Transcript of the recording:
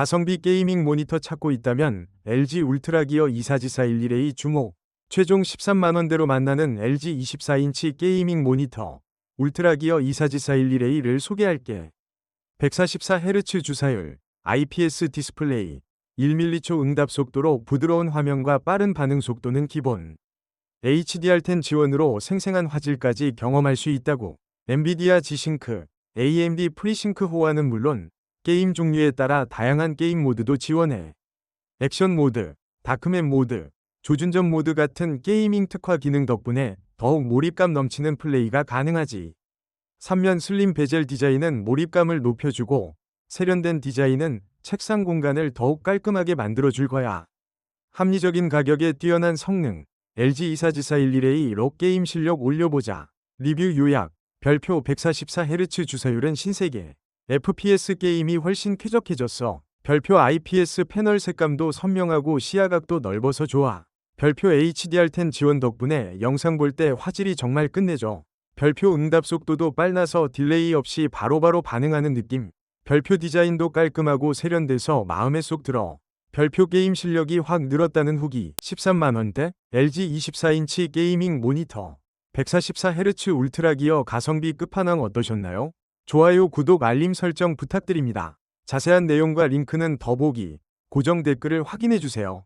가성비 게이밍 모니터 찾고 있다면 LG 울트라기어 24411의 주목. 최종 13만원대로 만나는 LG 24인치 게이밍 모니터 울트라기어 24411A를 소개할게. 144Hz 주사율, IPS 디스플레이, 1m초 응답 속도로 부드러운 화면과 빠른 반응 속도는 기본. HDR10 지원으로 생생한 화질까지 경험할 수 있다고. 엔비디아 G싱크, AMD 프리싱크 호환은 물론 게임 종류에 따라 다양한 게임 모드도 지원해. 액션 모드, 다크맨 모드, 조준전 모드 같은 게이밍 특화 기능 덕분에 더욱 몰입감 넘치는 플레이가 가능하지. 3면 슬림 베젤 디자인은 몰입감을 높여주고 세련된 디자인은 책상 공간을 더욱 깔끔하게 만들어줄 거야. 합리적인 가격에 뛰어난 성능, LG 24411A 록 게임 실력 올려보자. 리뷰 요약, 별표 144Hz 주사율은 신세계. FPS 게임이 훨씬 쾌적해졌어. 별표 IPS 패널 색감도 선명하고 시야각도 넓어서 좋아. 별표 HDR10 지원 덕분에 영상 볼 때 화질이 정말 끝내줘. 별표 응답 속도도 빨라서 딜레이 없이 바로 바로 반응하는 느낌. 별표 디자인도 깔끔하고 세련돼서 마음에 쏙 들어. 별표 게임 실력이 확 늘었다는 후기 13만원대 LG 24인치 게이밍 모니터 144Hz 울트라 기어 가성비 끝판왕 어떠셨나요? 좋아요 구독 알림 설정 부탁드립니다. 자세한 내용과 링크는 더보기 고정 댓글을 확인해주세요.